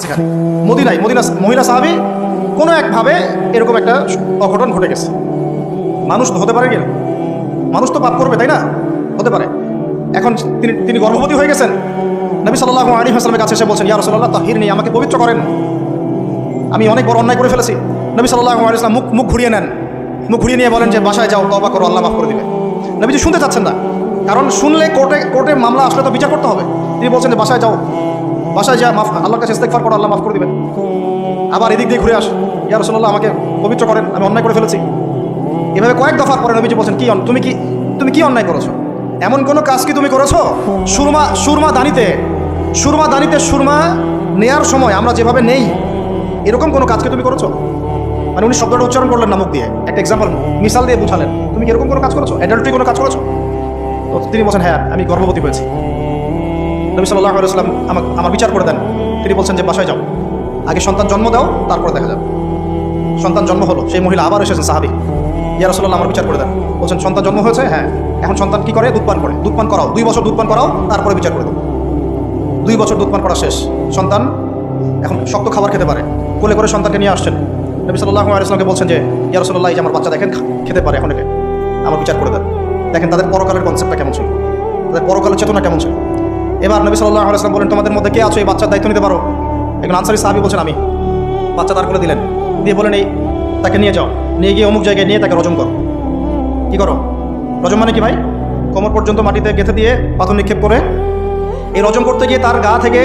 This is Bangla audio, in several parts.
সেখানে মদিনায় মদিনা মহিলা সাহাবি কোনো একভাবে এরকম একটা অঘটন ঘটে গেছে। মানুষ তো হতে পারে কি? মানুষ তো পাপ করবে, তাই না? হতে পারে। এখন তিনি তিনি গর্ভবতী হয়ে গেছেন। নবী সাল্লাহ আলী হাসলামের কাছে এসে বলছেন, ইয়া রসল্লাহ তাহির নেই, আমাকে পবিত্র করেন। আমি অনেক বড় অন্যায় করে ফেলেছি। নবী সাল্লাহ আলী ইসলাম মুখ মুখ ঘুরিয়ে নেন। মুখ ঘুরিয়ে নিয়ে বলেন যে, বাসায় যাও তবা করো, আল্লাহ মাফ করে দিবে। নবীজি শুনতে চাচ্ছেন না। কারণ শুনলে কোর্টে কোর্টে মামলা আসলে তো বিচার করতে হবে। তিনি বলছেন যে, বাসায় যাও বাসায় যা, মাফ আল্লাহর কাছে ইস্তেকফার করো, আল্লাহ মাফ করে দিবেন। আবার এদিক দিয়ে ঘুরে আস। ইয়া রসল্লাহ আমাকে পবিত্র করেন, আমি অন্যায় করে ফেলেছি। এভাবে কয়েক দফার পরে নবীজি বলছেন, কি তুমি কি তুমি কি অন্যায় করেছ? এমন কোনো কাজ কি তুমি করেছ? সুরমা সুরমা দানিতে সুরমা দানিতে সুরমা নেয়ার সময় আমরা যেভাবে নেই, এরকম কোনো কাজ কি তুমি করেছ? মানে উনি শব্দটা উচ্চারণ করলেন নামক দিয়ে। একটা এক্সাম্পল মিসাল দিয়ে বুঝালেন। তুমি কি এরকম কোনো কাজ করেছ? অ্যাডাল্টরি কোনো কাজ করেছ? তো তিনি বলছেন হ্যাঁ আমি গর্ভবতী হয়েছি। নবী সাল্লাহ আলাইসাল্লাম আমার আমার বিচার করে দেন। তিনি বলছেন যে, বাসায় যাও। আগে সন্তান জন্ম দাও, তারপরে দেখা যাবে। সন্তান জন্ম হলো, সেই মহিলা আবার এসেছেন, সাহাবি। ইয়া রসল্লাহ আমার বিচার করে দেন। বলছেন, সন্তান জন্ম হয়েছে? হ্যাঁ। এখন সন্তান কি করে? দুধ পান করে। দুধ পান করাও। দুই বছর দুধ পান করাও, তারপরে বিচার করে দেবো। দুই বছর দুধ পান করা শেষ। সন্তান এখন শক্ত খাবার খেতে পারে। কোলে করে সন্তানকে নিয়ে আসছেন। নবী সাল্লাহ আলাইসলামকে বলছেন যে, ইয়া রসল্লাহ এই যে আমার বাচ্চা দেখেন খেতে পারে এখন আমার বিচার করে দেন। দেখেন, তাদের পরকালের কনসেপ্টটা কেমন ছিল? তাদের পরকালের চেতনা কেমন ছিল? এবার নবী সাল্লাহ আলাইসলাম বলেন, তোমাদের মধ্যে কে আছো? এই বাচ্চার দায়িত্ব নিতে পারো? একজন আনসারি সাহাবি বলছেন, আমি। বাচ্চা দাঁড় করে দিলেন। দিয়ে বলেন, এই, তাকে নিয়ে যাও। নিয়ে গিয়ে অমুক জায়গায় নিয়ে তাকে রজম করো। কি করো? রজম মানে কি ভাই? কোমর পর্যন্ত মাটিতে গেঁথে দিয়ে পাথর নিক্ষেপ করে। এই রজম করতে গিয়ে তার গা থেকে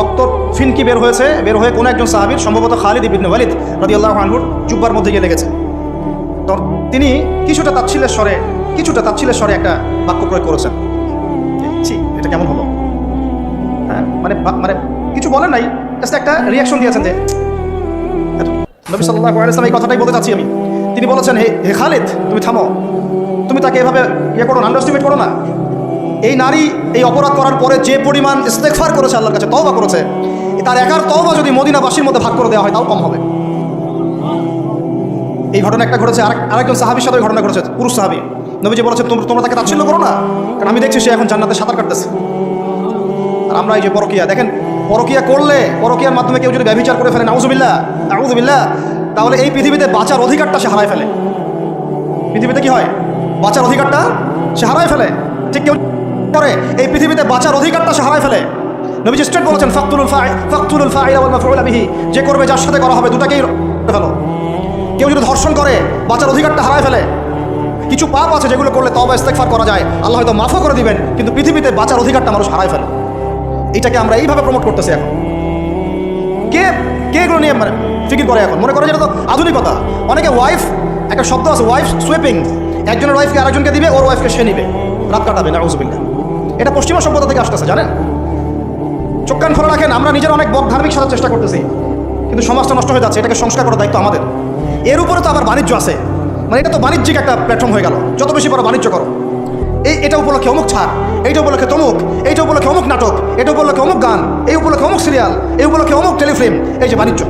রক্ত ফিনকি বের হয়েছে। বের হয়ে কোনো একজন সাহাবির, সম্ভবত খালিদ ইবিন ওয়ালিদ আল্লাহ আনহুর জুব্বার মধ্যে গিয়ে লেগেছে। তো তিনি কিছুটা তাচ্ছিলের স্বরে, কিছুটা তাচ্ছিলের স্বরে একটা বাক্য প্রয়োগ করেছেন। এটা কেমন হলো? মানে মানে কিছু বলেন নাই জাস্ট একটা রিয়াকশন দিয়েছেন যে নবী সাল্লাহ আলাইসলাম এই কথাটাই বলতে চাচ্ছি আমি। তিনি বলেছেন, হে হে খালিদ, তুমি থামো। তুমি তাকে এভাবে ইয়ে করো না আন্ডারস্টিমেট করো না। এই নারী এই অপরাধ করার পরে যে পরিমাণ ইস্তেকফার করেছে আল্লাহর কাছে, তওবা করেছে, তার একার তওবা যদি মদিনাবাসীর মধ্যে ভাগ করে দেওয়া হয়, তাও কম হবে। এই ঘটনা একটা ঘটেছে, আরেক আরেকজন সাহাবির সাথে ঘটনা ঘটেছে, পুরুষ সাহাবি। নবীজি বলেছে তোমরা তাকে তাচ্ছিল্য করো না, কারণ আমি দেখছি সে এখন জান্নাতে সাঁতার কাটতেছে। আমরা এই যে পরকিয়া। দেখেন, পরকিয়া করলে পরকিয়ার মাধ্যমে কেউ যদি ব্যবচার করে ফেলে, নাউজুবিল্লাহ নাউজুবিল্লাহ, তাহলে এই পৃথিবীতে বাঁচার অধিকারটা সে হারায় ফেলে। পৃথিবীতে কি হয়? বাঁচার অধিকারটা সে হারায় ফেলে। ঠিক কেউ করে, এই পৃথিবীতে বাঁচার অধিকারটা সে হারায় ফেলে। নবীজি স্ট্রেট বলেছেন, ফাকতুলুল ফাই, ফাকতুলুল ফাইলা ওয়াল মাফউলা বিহি। যে করবে, যার সাথে করা হবে, দুটাকেই ফেলো কেউ যদি ধর্ষণ করে, বাঁচার অধিকারটা হারায় ফেলে। কিছু পাপ আছে যেগুলো করলে তবা ইস্তেকফার করা যায়। আল্লাহ হয়তো মাফও করে দিবেন, কিন্তু পৃথিবীতে বাঁচার অধিকারটা মানুষ হারায় ফেলে। এটাকে আমরা এইভাবে প্রমোট করতেছি এখন। কে কে এগুলো নিয়ে মানে ফিকির করে এখন? মনে করে যেটা তো আধুনিকতা। অনেকে ওয়াইফ একটা শব্দ আছে ওয়াইফ সুইপিং একজনের ওয়াইফকে আরেকজনকে দিবে, ওর ওয়াইফকে সে নিবে। রাত কাটাবে না উজবিল্লা এটা পশ্চিমা সভ্যতা থেকে আসতেছে, জানেন? চোখ খোলা রাখেন, আমরা নিজের অনেক বক ধার্মিক সাজার চেষ্টা করতেছি। কিন্তু সমাজটা নষ্ট হয়ে যাচ্ছে, এটাকে সংস্কার করার দায়িত্ব আমাদের। এর উপরে তো আবার বাণিজ্য আছে। মানে এটা তো বাণিজ্যিক একটা প্ল্যাটফর্ম হয়ে গেল। যত বেশি বড় বাণিজ্য করো। এই, এটা উপলক্ষে অমুক ছাড়, এইটা উপলক্ষে তমুক, এইটা সিরিয়াল এগুলোকে অমুক টেলিফিল্ম এই যে বাণিজ্য।